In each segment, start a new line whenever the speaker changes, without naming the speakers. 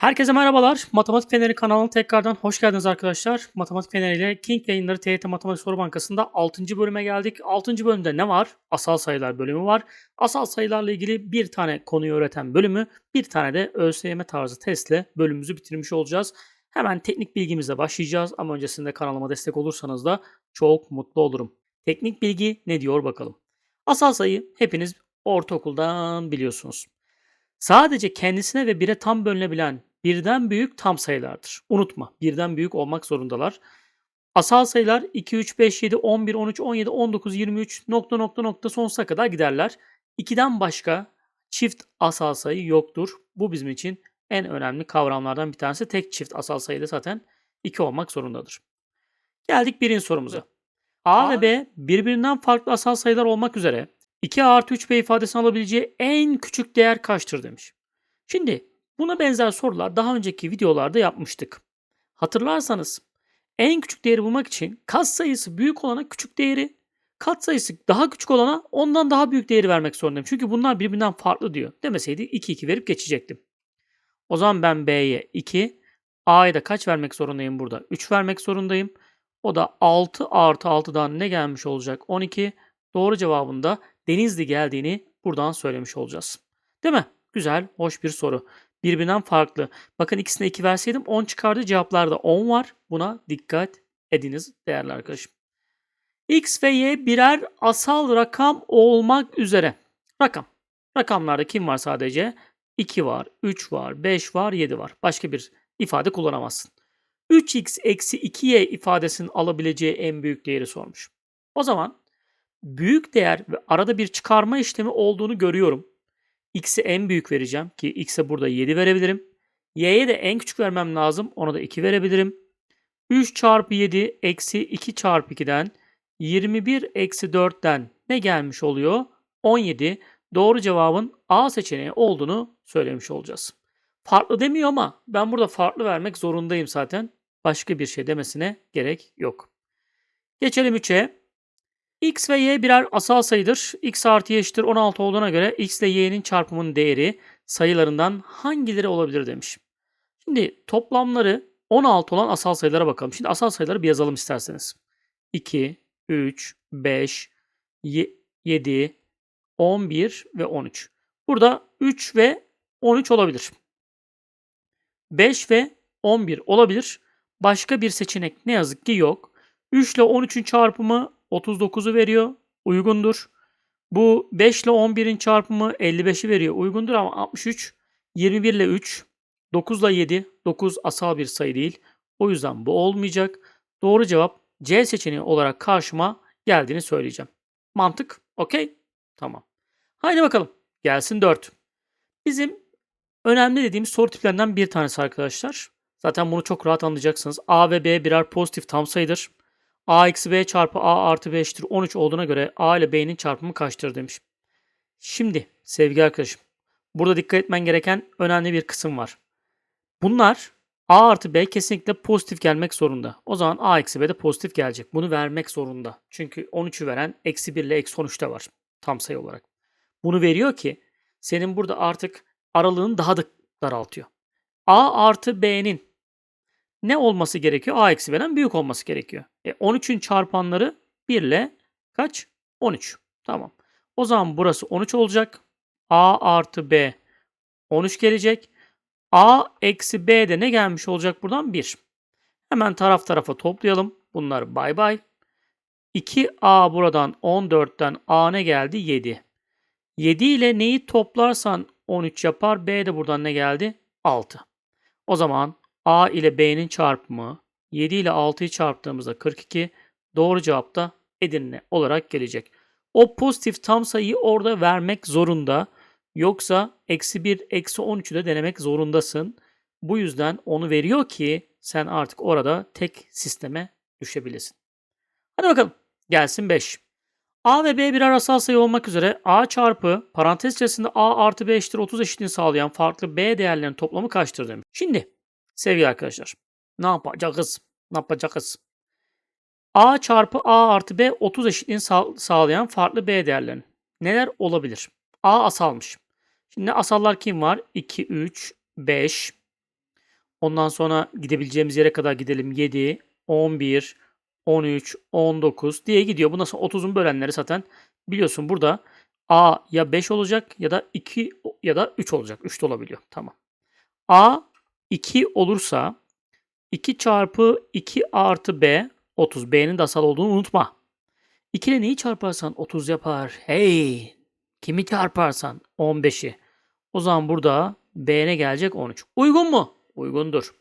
Herkese merhabalar. Matematik Feneri kanalına tekrardan hoş geldiniz arkadaşlar. Matematik Feneri ile King yayınları TYT Matematik Soru Bankası'nda 6. bölüme geldik. 6. bölümde ne var? Asal sayılar bölümü var. Asal sayılarla ilgili bir tane konuyu öğreten bölümü, bir tane de ÖSYM tarzı testle bölümümüzü bitirmiş olacağız. Hemen teknik bilgimizle başlayacağız ama öncesinde kanalıma destek olursanız da çok mutlu olurum. Teknik bilgi ne diyor bakalım. Asal sayı hepiniz ortaokuldan biliyorsunuz. Sadece kendisine ve bire tam bölünebilen birden büyük tam sayılardır. Unutma, birden büyük olmak zorundalar. Asal sayılar 2, 3, 5, 7, 11, 13, 17, 19, 23 nokta nokta nokta sonsuza kadar giderler. 2'den başka çift asal sayı yoktur. Bu bizim için en önemli kavramlardan bir tanesi. Tek çift asal sayı da zaten 2 olmak zorundadır. Geldik birinci sorumuza. A ve B birbirinden farklı asal sayılar olmak üzere 2 artı 3b ifadesini alabileceği en küçük değer kaçtır demiş. Şimdi buna benzer sorular daha önceki videolarda yapmıştık. Hatırlarsanız en küçük değeri bulmak için katsayısı büyük olana küçük değeri, katsayısı daha küçük olana ondan daha büyük değeri vermek zorundayım. Çünkü bunlar birbirinden farklı diyor. Demeseydi 2 2 verip geçecektim. O zaman ben B'ye 2, A'ya da kaç vermek zorundayım burada? 3 vermek zorundayım. O da 6 artı 6'dan ne gelmiş olacak? 12. Doğru cevabında Denizli geldiğini buradan söylemiş olacağız. Değil mi? Güzel, hoş bir soru. Birbirinden farklı. Bakın ikisine 2 verseydim 10 çıkardı. Cevaplarda 10 var. Buna dikkat ediniz değerli arkadaşım. X ve Y birer asal rakam olmak üzere. Rakam. Rakamlarda kim var sadece? 2 var, 3 var, 5 var, 7 var. Başka bir ifade kullanamazsın. 3x eksi 2y ifadesinin alabileceği en büyük değeri sormuş. O zaman büyük değer ve arada bir çıkarma işlemi olduğunu görüyorum. X'e en büyük vereceğim ki X'e burada 7 verebilirim. Y'ye de en küçük vermem lazım. Ona da 2 verebilirim. 3 çarpı 7 eksi 2 çarpı 2'den 21 eksi 4'ten ne gelmiş oluyor? 17. Doğru cevabın A seçeneği olduğunu söylemiş olacağız. Farklı demiyor ama ben burada farklı vermek zorundayım zaten. Başka bir şey demesine gerek yok. Geçelim 3'e. X ve Y birer asal sayıdır. X artı Y eşittir 16 olduğuna göre X ile Y'nin çarpımının değeri sayılarından hangileri olabilir demiş. Şimdi toplamları 16 olan asal sayılara bakalım. Şimdi asal sayıları bir yazalım isterseniz. 2, 3, 5, 7, 11 ve 13. Burada 3 ve 13 olabilir. 5 ve 11 olabilir. Başka bir seçenek ne yazık ki yok. 3 ile 13'ün çarpımı 39'u veriyor. Uygundur. Bu 5 ile 11'in çarpımı 55'i veriyor. Uygundur ama 63, 21 ile 3, 9 ile 7. 9 asal bir sayı değil. O yüzden bu olmayacak. Doğru cevap C seçeneği olarak karşıma geldiğini söyleyeceğim. Mantık okey? Tamam. Haydi bakalım. Gelsin 4. Bizim önemli dediğimiz soru tiplerinden bir tanesi arkadaşlar. Zaten bunu çok rahat anlayacaksınız. A ve B birer pozitif tam sayıdır. A eksi B çarpı A artı B eşittir 13 olduğuna göre A ile B'nin çarpımı kaçtır demiş. Şimdi sevgili arkadaşım burada dikkat etmen gereken önemli bir kısım var. Bunlar A artı B kesinlikle pozitif gelmek zorunda. O zaman A eksi B de pozitif gelecek. Bunu vermek zorunda. Çünkü 13'ü veren eksi 1 ile eksi 13'te var tam sayı olarak. Bunu veriyor ki senin burada artık aralığını daha da daraltıyor. A artı B'nin ne olması gerekiyor? A eksi B'den büyük olması gerekiyor. E 13'ün çarpanları 1 ile kaç? 13. Tamam. O zaman burası 13 olacak. A artı B 13 gelecek. A eksi B de ne gelmiş olacak buradan? 1. Hemen taraf tarafa toplayalım. Bunlar bay bay. 2A buradan 14'ten A ne geldi? 7. 7 ile neyi toplarsan 13 yapar. B de buradan ne geldi? 6. O zaman A ile B'nin çarpımı 7 ile 6'yı çarptığımızda 42. Doğru cevap da Edirne olarak gelecek. O pozitif tam sayıyı orada vermek zorunda. Yoksa eksi 1, eksi 13'ü de denemek zorundasın. Bu yüzden onu veriyor ki sen artık orada tek sisteme düşebilesin. Hadi bakalım. Gelsin 5. A ve B birer asal sayı olmak üzere A çarpı parantez içerisinde A artı B eşittir 30 eşitliğini sağlayan farklı B değerlerinin toplamı kaçtır demiş. Şimdi sevgili arkadaşlar ne yapacağız? Ne yapacağız? A çarpı A artı B 30 eşitliğini sağ- sağlayan farklı B değerlerin neler olabilir? A asalmış. Şimdi asallar kim var? 2, 3, 5, Ondan sonra gidebileceğimiz yere kadar gidelim. 7, 11, 13, 19 diye gidiyor. Bundan sonra 30'un bölenleri zaten biliyorsun burada A ya 5 olacak ya da 2 ya da 3 olacak. 3 de olabiliyor. Tamam. A 2 olursa 2 çarpı 2 artı B 30. B'nin de asal olduğunu unutma. 2 ile neyi çarparsan 30 yapar. Hey! Kimi çarparsan 15'i. O zaman burada B ne gelecek? 13. Uygun mu? Uygundur.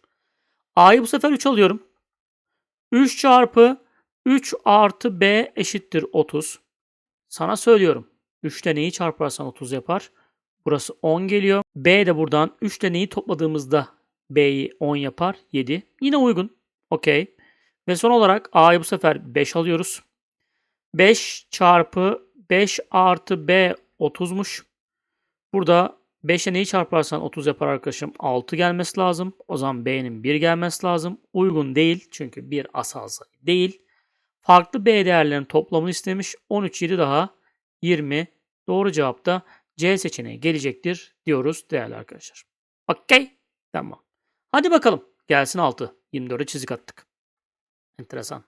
A'yı bu sefer 3 alıyorum. 3 çarpı 3 artı B eşittir 30. Sana söylüyorum. 3 ile neyi çarparsan 30 yapar. Burası 10 geliyor. B de buradan 3 ile neyi topladığımızda B'yi 10 yapar. 7. Yine uygun. Okey. Ve son olarak A'yı bu sefer 5 alıyoruz. 5 çarpı 5 artı B 30'muş. Burada 5'e neyi çarparsan 30 yapar arkadaşım. 6 gelmesi lazım. O zaman B'nin 1 gelmesi lazım. Uygun değil. Çünkü bir asal sayı değil. Farklı B değerlerinin toplamını istemiş. 13, 7 daha 20. Doğru cevap da C seçeneği gelecektir diyoruz değerli arkadaşlar. Okey. Tamam. Hadi bakalım. Gelsin 6. 24'e çizik attık. Enteresan.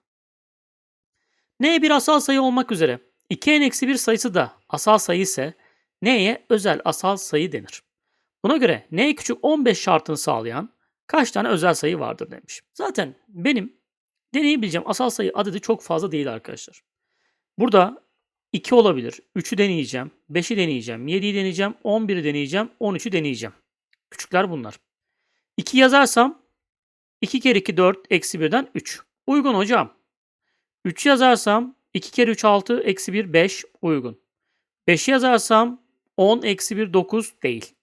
N bir asal sayı olmak üzere 2n-1 sayısı da asal sayı ise N'ye özel asal sayı denir. Buna göre N küçük 15 şartını sağlayan kaç tane özel sayı vardır demiş. Zaten benim deneyebileceğim asal sayı adedi çok fazla değil arkadaşlar. Burada 2 olabilir. 3'ü deneyeceğim. 5'i deneyeceğim. 7'yi deneyeceğim. 11'i deneyeceğim. 13'ü deneyeceğim. Küçükler bunlar. 2 yazarsam 2 kere 2 4 eksi 1'den 3. Uygun hocam. 3 yazarsam 2 kere 3 6 eksi 1 5 uygun. 5 yazarsam 10 eksi 1 9 değil.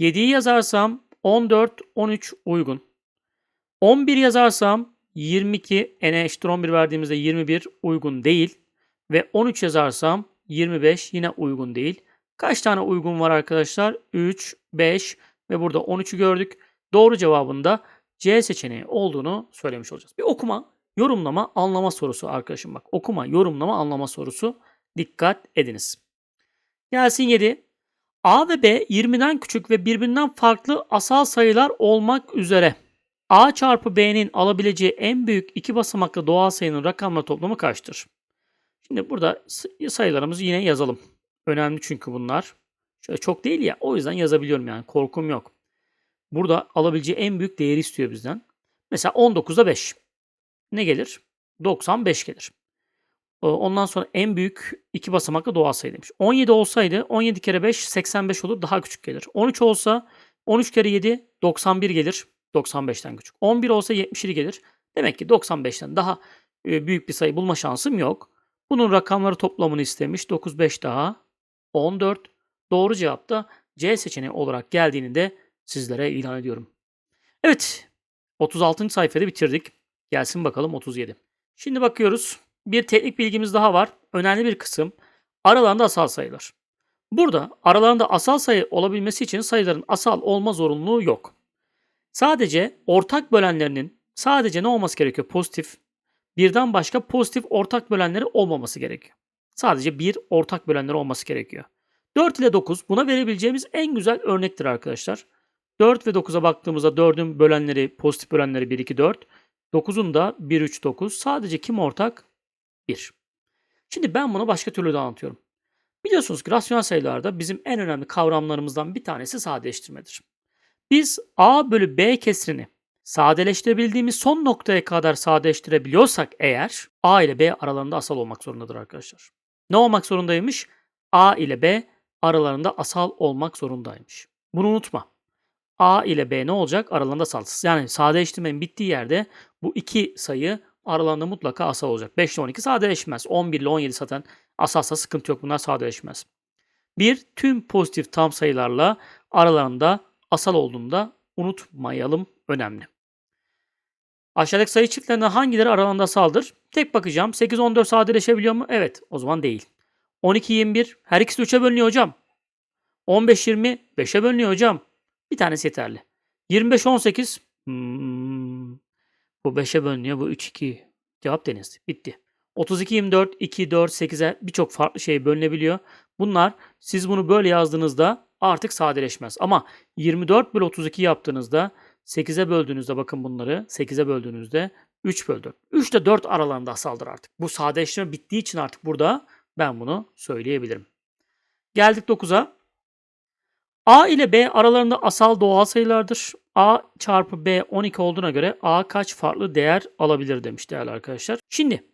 7'yi yazarsam 14 13 uygun. 11 yazarsam 22 n'e eşittir 11 verdiğimizde 21 uygun değil. Ve 13 yazarsam 25 yine uygun değil. Kaç tane uygun var arkadaşlar? 3, 5 ve burada 13'ü gördük. Doğru cevabında C seçeneği olduğunu söylemiş olacağız. Bir okuma, yorumlama, anlama sorusu arkadaşım bak. Okuma, yorumlama, anlama sorusu. Dikkat ediniz. Gelsin 7. A ve B 20'den küçük ve birbirinden farklı asal sayılar olmak üzere A çarpı B'nin alabileceği en büyük iki basamaklı doğal sayının rakamla toplamı kaçtır? Şimdi burada sayılarımızı yine yazalım. Önemli çünkü bunlar. Şöyle çok değil ya o yüzden yazabiliyorum yani korkum yok. Burada alabileceği en büyük değeri istiyor bizden. Mesela 19'da 5. Ne gelir? 95 gelir. Ondan sonra en büyük iki basamaklı doğal sayı demiş. 17 olsaydı 17 kere 5 85 olur daha küçük gelir. 13 olsa 13 kere 7 91 gelir. 95'ten küçük. 11 olsa 77 gelir. Demek ki 95'ten daha büyük bir sayı bulma şansım yok. Bunun rakamları toplamını istemiş. 9 5 daha 14. Doğru cevap da C seçeneği olarak geldiğini de sizlere ilan ediyorum. Evet. 36. sayfada bitirdik. Gelsin bakalım 37. Şimdi bakıyoruz. Bir teknik bilgimiz daha var. Önemli bir kısım. Aralarında asal sayılar. Burada aralarında asal sayı olabilmesi için sayıların asal olma zorunluluğu yok. Sadece ortak bölenlerinin sadece ne olması gerekiyor? Pozitif. Birden başka pozitif ortak bölenleri olmaması gerekiyor. Sadece bir ortak bölenleri olması gerekiyor. 4 ile 9 buna verebileceğimiz en güzel örnektir arkadaşlar. 4 ve 9'a baktığımızda 4'ün bölenleri, pozitif bölenleri 1, 2, 4. 9'un da 1, 3, 9. Sadece kim ortak? 1. Şimdi ben bunu başka türlü de anlatıyorum. Biliyorsunuz ki rasyonel sayılarda bizim en önemli kavramlarımızdan bir tanesi sadeleştirmedir. Biz a bölü b kesrini sadeleştirebildiğimiz son noktaya kadar sadeleştirebiliyorsak eğer a ile b aralarında asal olmak zorundadır arkadaşlar. Ne olmak zorundaymış? a ile b aralarında asal olmak zorundaymış. Bunu unutma. a ile b ne olacak? Aralarında asal. Yani sadeleştirmenin bittiği yerde bu iki sayı aralarında mutlaka asal olacak. 5 ile 12 sadeleşmez. 11 ile 17 zaten asalsa sıkıntı yok. Bunlar sadeleşmez. Bir, tüm pozitif tam sayılarla aralarında asal olduğunda unutmayalım. Önemli. Aşağıdaki sayı çiftlerinden hangileri aralarında asaldır? Tek bakacağım. 8, 14 sadeleşebiliyor mu? Evet. O zaman değil. 12, 21. Her ikisi 3'e bölünüyor hocam. 15, 20. 5'e bölünüyor hocam. Bir tanesi yeterli. 25, 18. Hmm. Bu 5'e bölünüyor. Bu 3, 2. Cevap deniz. Bitti. 32, 24, 2, 4, 8'e birçok farklı şey bölünebiliyor. Bunlar siz bunu böyle yazdığınızda artık sadeleşmez. Ama 24 bölü 32 yaptığınızda 8'e böldüğünüzde bakın bunları 8'e böldüğünüzde 3 bölü 4. 3 ile 4 aralarında asaldır artık. Bu sadeleştirme bittiği için artık burada ben bunu söyleyebilirim. Geldik 9'a. A ile B aralarında asal doğal sayılardır. A çarpı B 12 olduğuna göre A kaç farklı değer alabilir demiş değerli arkadaşlar. Şimdi,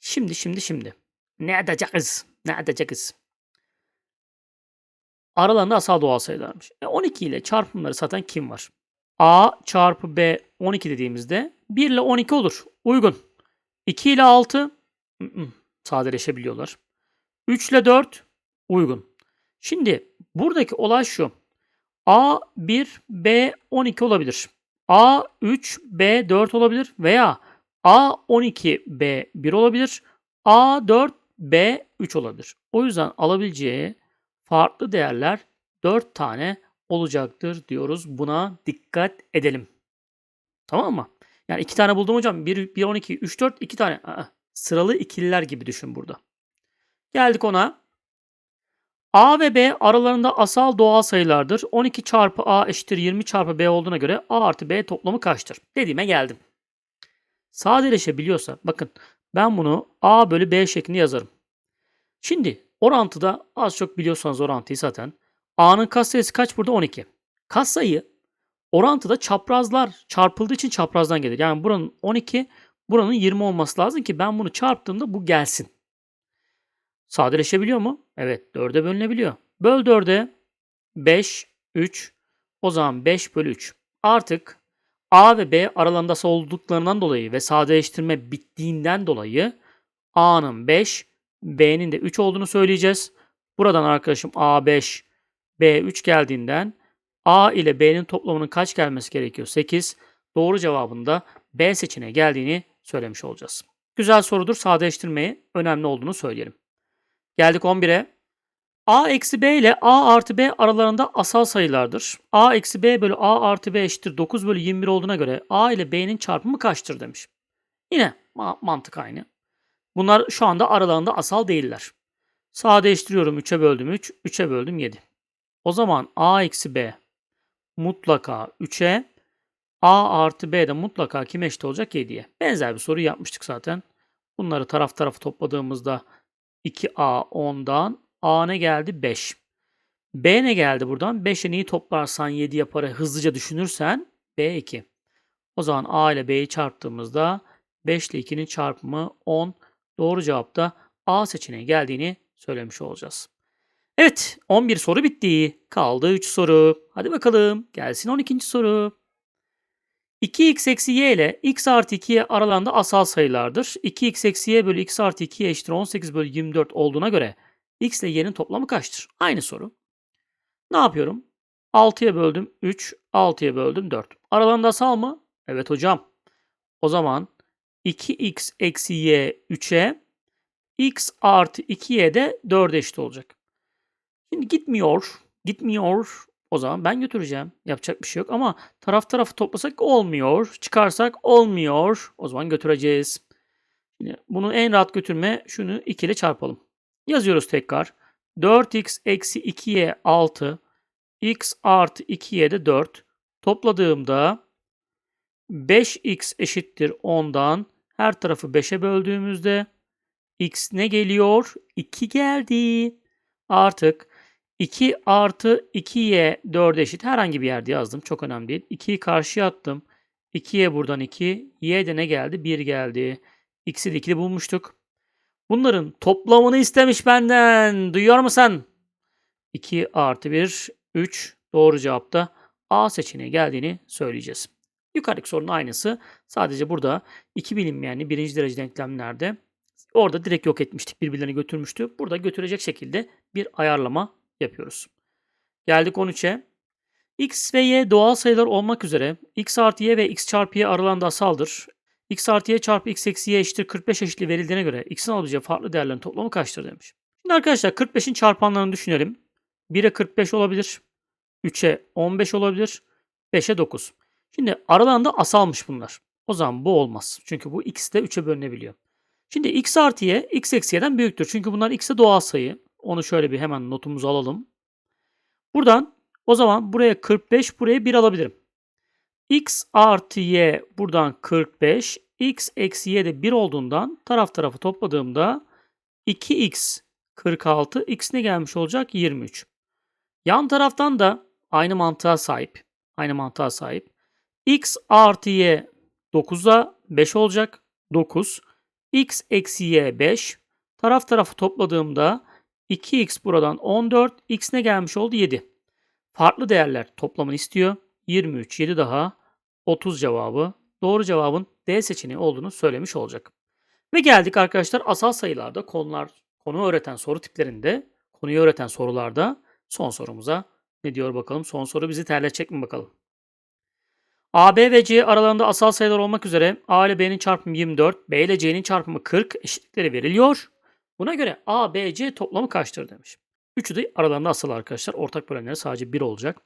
şimdi, şimdi, şimdi. Ne edeceğiz? Ne edeceğiz? Aralarında asal doğal sayılarmış. E 12 ile çarpımları satan kim var? A çarpı B 12 dediğimizde 1 ile 12 olur. Uygun. 2 ile 6 ı-ı, sadeleşebiliyorlar. 3 ile 4 uygun. Şimdi buradaki olay şu. A1, B12 olabilir. A3, B4 olabilir veya A12, B1 olabilir. A4, B3 olabilir. O yüzden alabileceği farklı değerler 4 tane olacaktır diyoruz. Buna dikkat edelim. Tamam mı? Yani iki tane buldum hocam. 1, 1 12, 3, 4, 2 tane. Aa, sıralı ikililer gibi düşün burada. Geldik ona. A ve B aralarında asal doğal sayılardır. 12 çarpı A eşittir 20 çarpı B olduğuna göre A artı B toplamı kaçtır? Dediğime geldim. Sadeleşebiliyorsa bakın ben bunu A bölü B şeklinde yazarım. Şimdi orantıda az çok biliyorsanız orantıyı zaten A'nın katsayısı kaç burada? 12. Katsayı orantıda çaprazlar çarpıldığı için çaprazdan gelir. Yani buranın 12, buranın 20 olması lazım ki ben bunu çarptığımda bu gelsin. Sadeleşebiliyor mu? Evet 4'e bölünebiliyor. Böl 4'e 5, 3. O zaman 5 bölü 3. Artık A ve B aralarında olduklarından dolayı ve sadeleştirme bittiğinden dolayı A'nın 5, B'nin de 3 olduğunu söyleyeceğiz. Buradan arkadaşım A5, B3 geldiğinden A ile B'nin toplamının kaç gelmesi gerekiyor? 8. Doğru cevabında B seçeneği geldiğini söylemiş olacağız. Güzel sorudur. Sadeleştirmeyi önemli olduğunu söyleyelim. Geldik 11'e. A eksi B ile A artı B aralarında asal sayılardır. A eksi B bölü A artı B eşittir 9 bölü 21 olduğuna göre A ile B'nin çarpımı kaçtır demiş. Yine ma- mantık aynı. Bunlar şu anda aralarında asal değiller. Sadeleştiriyorum 3'e böldüm 3, 3'e böldüm 7. O zaman A eksi B mutlaka 3'e, A artı B de mutlaka kime eşit olacak 7'ye. Benzer bir soru yapmıştık zaten. Bunları taraf tarafı topladığımızda 2A 10'dan A ne geldi? 5. B ne geldi buradan? 5'e neyi toplarsan 7 yapar hızlıca düşünürsen B 2. O zaman A ile B'yi çarptığımızda 5 ile 2'nin çarpımı 10. Doğru cevapta A seçeneği geldiğini söylemiş olacağız. Evet 11 soru bitti. Kaldı 3 soru. Hadi bakalım gelsin 12. soru. 2x eksi y ile x artı 2y aralarında asal sayılardır. 2x eksi y bölü x artı 2y eşittir 18 bölü 24 olduğuna göre x ile y'nin toplamı kaçtır? Aynı soru. Ne yapıyorum? 6'ya böldüm 3, 6'ya böldüm 4. Aralarında asal mı? Evet hocam. O zaman 2x eksi y 3'e x artı 2y de 4'e eşit olacak. Şimdi gitmiyor. Gitmiyor. O zaman ben götüreceğim. Yapacak bir şey yok ama taraf tarafı toplasak olmuyor. Çıkarsak olmuyor. O zaman götüreceğiz. Bunu en rahat götürme şunu 2 ile çarpalım. Yazıyoruz tekrar. 4x eksi 2y 6 x artı 2y de 4. Topladığımda 5x eşittir 10'dan her tarafı 5'e böldüğümüzde x ne geliyor? 2 geldi. Artık 2 artı 2y 4 eşit herhangi bir yerde yazdım. Çok önemli değil. 2'yi karşıya attım. 2y buradan 2. Y de ne geldi? 1 geldi. X'i de 2'de bulmuştuk. Bunların toplamını istemiş benden. Duyuyor musun? 2 artı 1 3. Doğru cevapta A seçeneği geldiğini söyleyeceğiz. Yukarıdaki sorunun aynısı. Sadece burada iki bilinmeyenli birinci derece denklemlerde orada direkt yok etmiştik. Birbirlerini götürmüştü. Burada götürecek şekilde bir ayarlama yapıyoruz. Geldik 13'e. x ve y doğal sayılar olmak üzere x artı y ve x çarpı y aralarında asaldır. x artı y çarpı x eksi y eşittir 45 eşitliği verildiğine göre x'in alabileceği farklı değerlerin toplamı kaçtır demiş. Şimdi arkadaşlar 45'in çarpanlarını düşünelim. 1'e 45 olabilir. 3'e 15 olabilir. 5'e 9. Şimdi aralarında asalmış bunlar. O zaman bu olmaz. Çünkü bu x de 3'e bölünebiliyor. Şimdi x artı y x eksi y'den büyüktür. Çünkü bunlar x'e doğal sayı. Onu şöyle bir hemen notumuzu alalım. Buradan o zaman buraya 45, buraya 1 alabilirim. x artı y buradan 45. x eksi y de 1 olduğundan taraf tarafı topladığımda 2x 46. x ne gelmiş olacak? 23. Yan taraftan da aynı mantığa sahip. Aynı mantığa sahip. x artı y 9'a 5 olacak. 9. x eksi y 5. Taraf tarafı topladığımda 2x buradan 14. x ne gelmiş oldu? 7. Farklı değerler toplamını istiyor. 23, 7 daha 30 cevabı. Doğru cevabın D seçeneği olduğunu söylemiş olacak. Ve geldik arkadaşlar asal sayılarda konular, konu öğreten soru tiplerinde, konuyu öğreten sorularda son sorumuza ne diyor bakalım. Son soru bizi terletecek mi bakalım. A, B ve C aralarında asal sayılar olmak üzere A ile B'nin çarpımı 24, B ile C'nin çarpımı 40 eşitlikleri veriliyor. Buna göre A, B, C toplamı kaçtır demiş. Üçü de aralarında asal arkadaşlar. Ortak bölenleri sadece 1 olacak.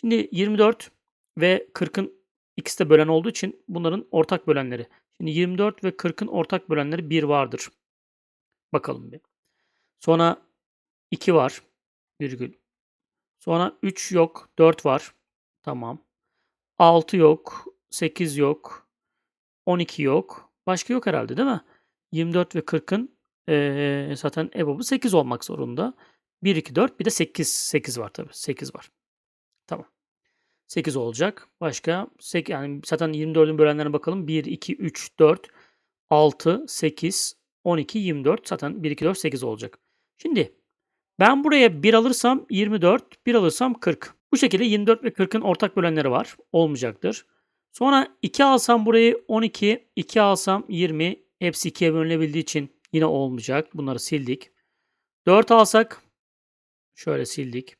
Şimdi 24 ve 40'ın ikisi de bölen olduğu için bunların ortak bölenleri. Şimdi 24 ve 40'ın ortak bölenleri 1 vardır. Bakalım bir. Sonra 2 var. Virgül. Sonra 3 yok. 4 var. Tamam. 6 yok. 8 yok. 12 yok. Başka yok herhalde değil mi? 24 ve 40'ın eee, zaten EBOB'u 8 olmak zorunda. 1, 2, 4 bir de 8. 8 var tabii. 8 var. Tamam. 8 olacak. Başka 8 yani zaten 24'ün bölenlerine bakalım. 1, 2, 3, 4, 6, 8, 12, 24. Zaten 1, 2, 4, 8 olacak. Şimdi ben buraya 1 alırsam 24, 1 alırsam 40. Bu şekilde 24 ve 40'ın ortak bölenleri var. Olmayacaktır. Sonra 2 alsam burayı 12, 2 alsam 20. Hepsi 2'ye bölünebildiği için yine olmayacak. Bunları sildik. 4 alsak şöyle sildik.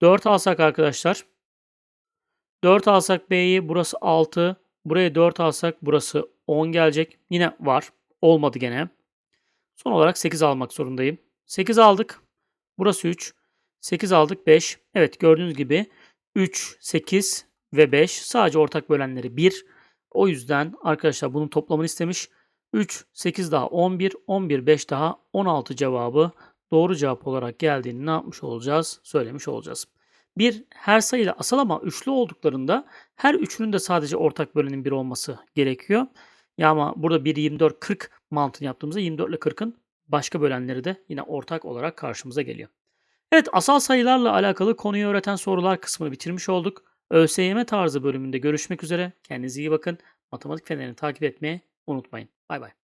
4 alsak arkadaşlar 4 alsak B'yi burası 6. Buraya 4 alsak burası 10 gelecek. Yine var. Olmadı gene. Son olarak 8 almak zorundayım. 8 aldık. Burası 3. 8 aldık 5. Evet gördüğünüz gibi 3, 8 ve 5 sadece ortak bölenleri 1. O yüzden arkadaşlar bunun toplamını istemiş. 3, 8 daha 11, 11, 5 daha 16 cevabı doğru cevap olarak geldiğini ne yapmış olacağız? Söylemiş olacağız. Bir her sayıyla asal ama üçlü olduklarında her üçünün de sadece ortak bölenin 1 olması gerekiyor. Ya ama burada 1, 24, 40 mantığını yaptığımızda 24 ile 40'ın başka bölenleri de yine ortak olarak karşımıza geliyor. Evet asal sayılarla alakalı konuyu öğreten sorular kısmını bitirmiş olduk. ÖSYM tarzı bölümünde görüşmek üzere. Kendinize iyi bakın. Matematik fenerini takip etmeyi unutmayın. Bay bay.